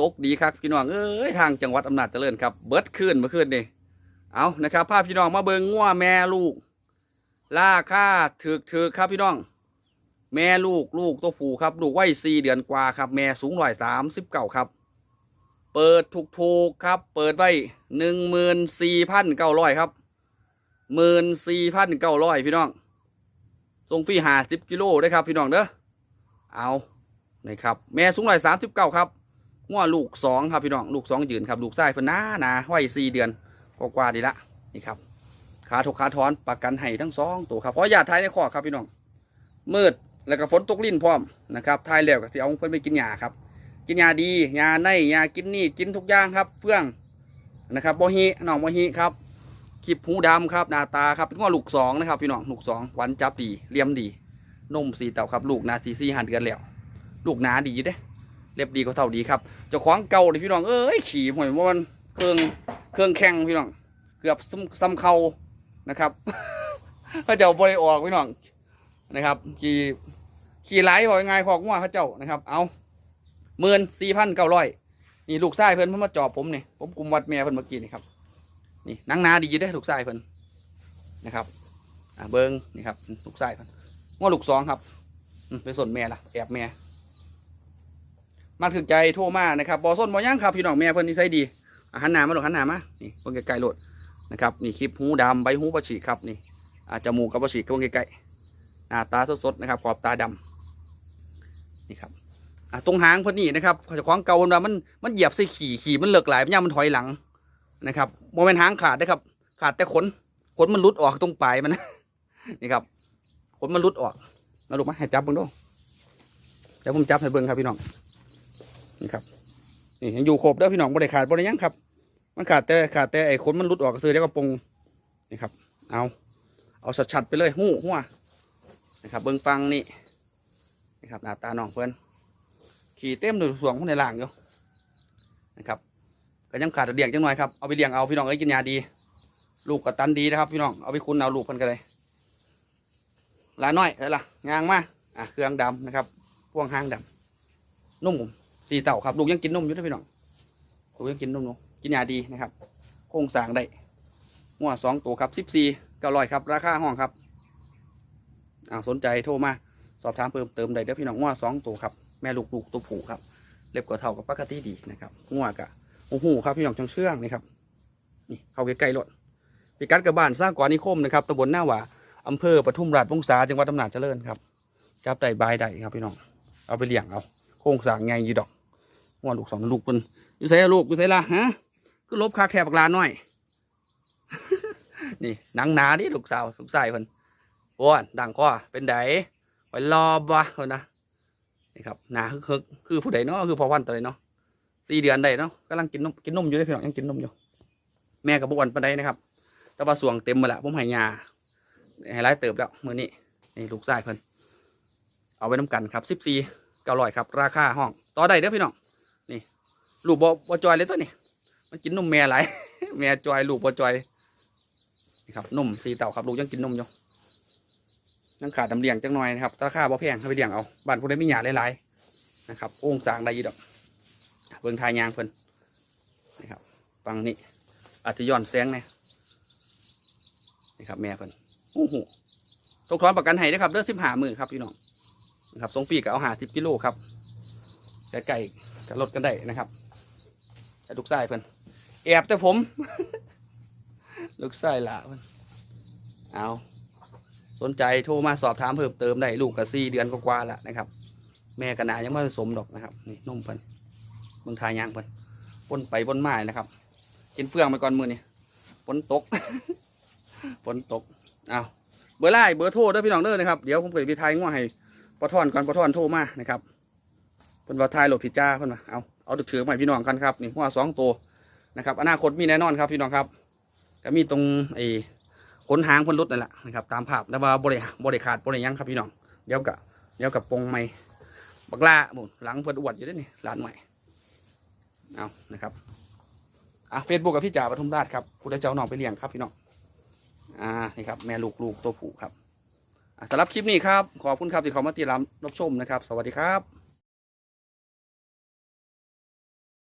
ตกดีครับพี่น้องเอ้ยทางจังหวัดอำนาจเจริญครับเบิดขึ้นเมื่อคืนนี่เอานะครับพาพพี่น้องมาเบิงงัวแม่ลูกราค่าถึกถึกครับพี่น้อง แม่ลูกลูกตัวผู้ครับ ลูกไว้สี่เดือนกว่าครับ แม่สูงร้อยสามสิบเก้าครับ เปิดถูกถูกครับ เปิดไว้หนึ่งหมื่นสี่พันเก้าร้อยครับหมื่นสี่พันเก้าร้อยพี่น้องส่งฟรีหาสิบกิโลได้ครับพี่น้องเด้อเอานะครับ แม่สูงร้อยสามสิบเก้าครับ งัวลูกสองครับพี่น้องลูกสองยืนครับลูกไส้เพิ่นหนาหนาไว้สี่เดือนกว่าๆดีละนี่ครับขาถกขาถอนประกันให้ทั้งสองตัวครับเพราะยาไทยในคอครับพี่น้องมืดแล้วก็ฝนตกลิ้นพร้อมนะครับทายแล้วก็สิเอาเพิ่นไปกินหญ้าครับ กินยาดียาในยากินนี่กินทุกอย่างครับ เฟื่องนะครับโบฮิน้องโบฮิครับขีบหูดำครับหน้าตาครับเป็นว่าลูกสองนะครับพี่น้องลูกสองวานจับดีเลี่ยมดีนมสีเต่าครับ ลูกนาทีสีหันเดือนแล้ว ลูกนาดีอยู่เด้ เล็บดีก็เท่าดีครับเจ้าของเก่าเลยพี่น้องเอ้ยขี่หวยว่ามันเครื่องเครื่องแข่งพี่น้องเกือบซ้ำซ้ำเข่านะครับพระเจ้าบริออกพี่น้องนะครับ ขี่ขี่ไล่พอยังไงพอกว่าพระเจ้านะครับ เอาหมื่นสี่พันเก้าร้อยนี่ลูกชายเพิ่นเพิ่นมาจอบผมนี่ผมกุมวัดแม่เพิ่นเมื่อกี้นี่ครับนี่นังนาดีอยู่เด้ลูกชายเพิ่นนะครับอ่าเบิ้งนี่ครับลูกชายเพิ่นว่าลูกสองครับไปสนแม่ละแอบแม่ มาถึงใจโทรมานะครับบอส้นบอย่างครับพี่น้องแม่เพิ่นนิสัยดีหันหนามาหรอกหันหนามานี่เพิ่นไกลๆโลดนะครับนี่คลิปหูดำใบหูประฉีกครับนี่อาจจมูกกับประฉีกเพิ่นไกลๆหน้าตาสดๆนะครับขอบตาดำนี่ครับตรงหางเพิ่นนี่นะครับเจ้าของเก่าเพิ่นว่ามันมันเหยียบใส่ขี่ขี่มันเลิกหลายมันย่ามันถอยหลังนะครับโมเมนต์หางขาดนะครับ ขาดแต่ขนขนมันหลุดออกตรงปลายมันนี่ครับขนมันหลุดออกมาลูกมาให้จับเบิ่งดูเดี๋ยวผมจับให้เบิ่งครับพี่น้อง นี่ครับนี่ยังอยู่ครบเด้อพี่น้องบ่ได้ขาดบ่ได้ยังครับ มันขาดแต่ขาดแต่ไอ้ขนมันหลุดออกก็ซื้อแล้วก็ปงนี่ครับ เอาเอาชัดๆไปเลยหู้หัวนะครับ เบิ่งฟังนี่นี่ครับหน้าตาน้องเพิ่นขี่เต็มอยู่สวงคนในล่างอยู่นะครับก็ยังขาดแต่เลี้ยงจังหน่อยครับเอาไปเลี้ยงเอาพี่น้องเอ้ยกินยาดี ลูกก็ตันดีนะครับ พี่น้องเอาไปคุณเอาลูกพิ่นกันเลยลาน้อยเอ้ยล่ะงางมาอะเครื่องดำนะครับพ่วงหางดำนุ่ม สี่เต่าครับ ลูกยังกินนมอยู่นะพี่น้อง ลูกยังกินนมอยู่กินยาดีนะครับ โครงสร้างได้หัวสองตัวครับสิบสี่เก้าร้อยครับ ราคาห้องครับอ่าสนใจโทรมา สอบถามเพิ่มเติมได้เด้อพี่น้องหัวสองตัวครับ แม่ลูกลูกตัวผูครับ เล็บกว่าเท่ากับปกติดีนะครับงัวกะโอ้โหครับพี่น้องจังเชื่องนี่ครับ นี่เข้าใกล้ๆรถพิกัดกับบ้านสร้างกว่านิคมนะครับตำบลหน้าหวาอำเภอปทุมราชวงศาจังหวัดอำนาจเจริญครับ จับได้บายได้ครับพี่น้อง เอาไปเลี้ยงเอา โครงสร้างไงอยู่ดอก งัวลูกสองลูกเป็นอยู่ใส่ลูกอยู่ใส่ละฮะคือลบคาแคบปากลาหน่อย นี่หนังหนาดิลูกสาวลูกชายเพิ่นโอ้ยดังก็เป็นไดไว้รอบวะเพิ่นนะนี่ครับหนาคือคือคือผู้ใดเนาะคือพอวันตัวใดเนาะสี่เดือนได้เนาะกำลังกินนมกินนมอยู่เลยพี่น้องยังกินนมอยู่ แม่กับบวนปานใดนะครับ แต่ว่าสวงเต็มหมาละผมห้ยาให้ร้ายเติบแล้วมือนี้นี่ลูกชายเพิ่นเอาไว้น้ำกันครับสิบสี่เก้าร้อยครับ ราคาห้อง ต่อได้เด้อพี่น้อง ลูกบ่บ่จอยเลยตัวนี้มันกินนมแม่หลายแม่จอยลูกบ่จอยนี่ครับนมสีเต่าครับลูกยังกินนมอยู่ยังขาดน้ำเลี้ยงจังหน่อยนะครับราคาบ่แพงให้ไปเลี้ยงเอาบ้านผู้ใดมีหยาหลายๆนะครับโอ่งสางได้ยี่ดอกเบิ่งทายยางเพิ่นนะครับฟังนี่อาจจะย้อนแสงเนี่ยนี่ครับแม่เพิ่นโอ้โหตกทอนประกันให้นะครับเลือสิบหามือครับพี่น้องนะครับสองปีก็เอาหาสิบกิโลครับใกล้ๆก็ลดกันได้นะครับ ลูกไส้เพิ่นแอบแต่ผม ลูกไส้หล่าเพิ่นเอาสนใจโทรมาสอบถามเพิ่มเติมได้ลูกกับสี่เดือนกว่าๆล้วนะครับ แม่กนายังไม่ผสมดอกนะครับนี่นุ่มเพิ่นเมืองทายยางเพิ่นปนไปปนมานะครับกินเฟืองไปก่อนมือนี่ฝนตกฝนตกเอาเบอร์ไล่เบอร์โทรเด้อพี่น้องเด้อนะครับเดี๋ยวผมเปิดไปทายง่วงให้ปะทอนก่อนปะทอนโทรมานะครับ เพิ่นว่าทายโหลดผิดจ้าเพิ่นว่าเอาเอาถือให้พี่น้องกันครับนี่หัวสองตัวนะครับอนาคตมีแน่นอนครับพี่น้องครับก็มีตรงไอ้ขนหางเพ้นรุดนั่นแหละนะครับตามภาพแต่ว่าบริบริขาดบริยังครับพี่น้องเดี๋ยวกับเดี๋ยวกับปงไม่บักล่าหมุนหลังเพิ่นอวดอยู่ด้วยนี่ร้านใหม่เอานะครับอะเฟซบุ๊กกับพี่จ่าปทุมราชครับผู้ได้เจ้าน้องไปเลี้ยงครับพี่น้องอ่านี่ครับแม่ลูกลูกตัวผู้ครับสำหรับคลิปนี้ครับ ขอบคุณครับที่เขามาติดตามรับชมนะครับ สวัสดีครับ